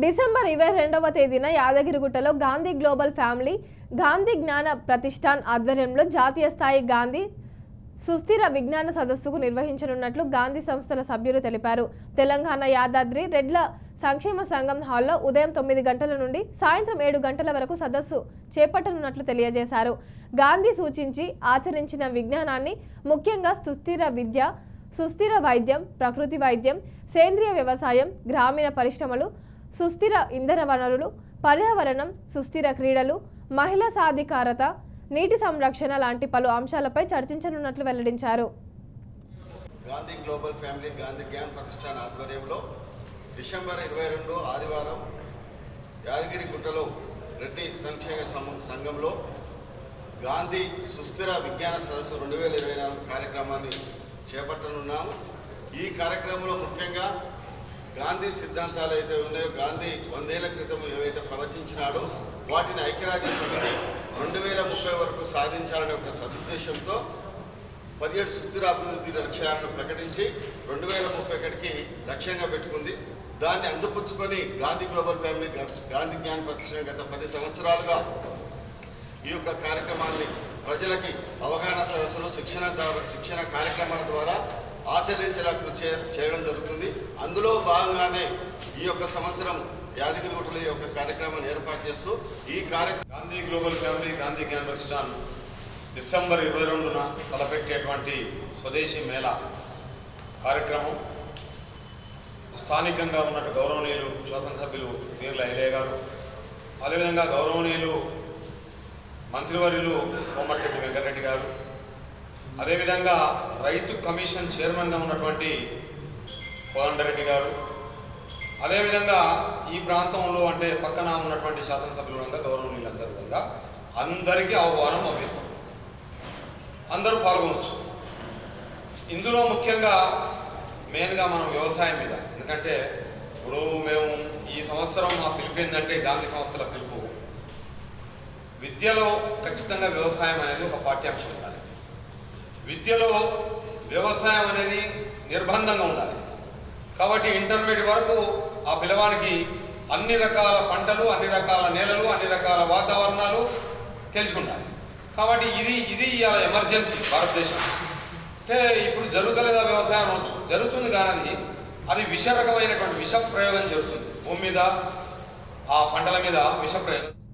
December ఇరవై రెండవ తేదీన యాదగిరిగుట్టలో గాంధీ గ్లోబల్ ఫ్యామిలీ గాంధీ జ్ఞాన ప్రతిష్టాన్ ఆధ్వర్యంలో జాతీయ స్థాయి గాంధీ సుస్థిర విజ్ఞాన సదస్సుకు నిర్వహించనున్నట్లు గాంధీ సంస్థల సభ్యులు తెలిపారు. తెలంగాణ యాదాద్రి రెడ్ల సంక్షేమ సంఘం హాల్లో ఉదయం తొమ్మిది గంటల నుండి సాయంత్రం ఏడు గంటల వరకు సదస్సు చేపట్టనున్నట్లు తెలియజేశారు. గాంధీ సూచించి ఆచరించిన విజ్ఞానాన్ని ముఖ్యంగా సుస్థిర విద్య సుస్థిర వైద్యం ప్రకృతి వైద్యం సేంద్రియ వ్యవసాయం గ్రామీణ పరిశ్రమలు సుస్థిర ఇంధన వనరులు పర్యావరణం సుస్థిర క్రీడలు మహిళా సాధికారత నీటి సంరక్షణ లాంటి పలు అంశాలపై చర్చించనున్నట్లు వెల్లడించారు. గాంధీ గ్లోబల్ ఫ్యామిలీ గాంధీ జ్ఞాన్ ప్రతిష్టాన ఆధ్వర్యంలో డిసెంబర్ ఇరవై రెండు ఆదివారం యాదగిరి గుట్టలో రెడ్డి సంక్షేమ సంఘంలో గాంధీ సుస్థిర విజ్ఞాన సదస్సు రెండు వేల ఇరవై నాలుగు కార్యక్రమాన్ని చేపట్టనున్నాము. ఈ కార్యక్రమంలో ముఖ్యంగా గాంధీ సిద్ధాంతాలు అయితే ఉన్నాయో గాంధీ వందేళ్ళ క్రితం ఏవైతే ప్రవచించినాడో వాటిని ఐక్యరాజ్య సమితి రెండు వేల ముప్పై వరకు సాధించాలనే ఒక సదుద్దేశంతో పదిహేడు సుస్థిర అభివృద్ధి లక్ష్యాలను ప్రకటించి రెండు వేల ముప్పై ఒకటికి లక్ష్యంగా పెట్టుకుంది. దాన్ని అందిపుచ్చుకొని గాంధీ గ్లోబల్ ఫ్యామిలీ గాంధీ జ్ఞాన ప్రతిష్టాన్ గత పది సంవత్సరాలుగా ఈ యొక్క కార్యక్రమాన్ని ప్రజలకి అవగాహన సదస్సులు శిక్షణ ద్వారా శిక్షణ కార్యక్రమాల ద్వారా ఆచరించేలా కృషి చేయడం జరుగుతుంది. అందులో భాగంగానే ఈ యొక్క సంవత్సరం యాదగిరిగుట్టలో ఈ యొక్క కార్యక్రమాన్ని ఏర్పాటు చేస్తూ ఈ కార్యక్రమం Gandhi global family Gandhi campus Pratishthan December ఇరవై రెండున తలపెట్టేటువంటి స్వదేశీ మేళ కార్యక్రమం. స్థానికంగా ఉన్నట్టు గౌరవనీయులు శాసన సభ్యులు వీర్ల ఐలయ్య గారు అదేవిధంగా గౌరవనీయులు మంత్రివర్యులు కోమటిరెడ్డి వెంకటరెడ్డి గారు అదేవిధంగా రైతు కమిషన్ చైర్మన్గా ఉన్నటువంటి కోదండరెడ్డి గారు అదేవిధంగా ఈ ప్రాంతంలో అంటే పక్కన ఉన్నటువంటి శాసనసభ్యులు కూడా గౌరవనీయులందరూ కూడా అందరికీ ఆహ్వానం పంపిస్తాం అందరూ పాల్గొనవచ్చు ఇందులో ముఖ్యంగా మెయిన్గా మనం వ్యవసాయం మీద ఎందుకంటే ఇప్పుడు మేము ఈ సంవత్సరం మా పిలుపు ఏంటంటే గాంధీ సంస్థల పిలుపు. విద్యలో ఖచ్చితంగా వ్యవసాయం అనేది ఒక పాఠ్యాంశం ఉండాలి. విద్యలో వ్యవసాయం అనేది నిర్బంధంగా ఉండాలి. కాబట్టి ఇంటర్మీడియట్ వరకు ఆ పిల్లవానికి అన్ని రకాల పంటలు అన్ని రకాల నేలలు అన్ని రకాల వాతావరణాలు తెలిసి ఉండాలి కాబట్టి ఇది ఇది ఇవాళ ఎమర్జెన్సీ భారతదేశం అంటే ఇప్పుడు జరుగుతలేదా వ్యవసాయం అనవచ్చు జరుగుతుంది కానీ అది అది విష రకమైనటువంటి విష ప్రయోగం జరుగుతుంది. భూమి మీద ఆ పంటల మీద విష ప్రయోగం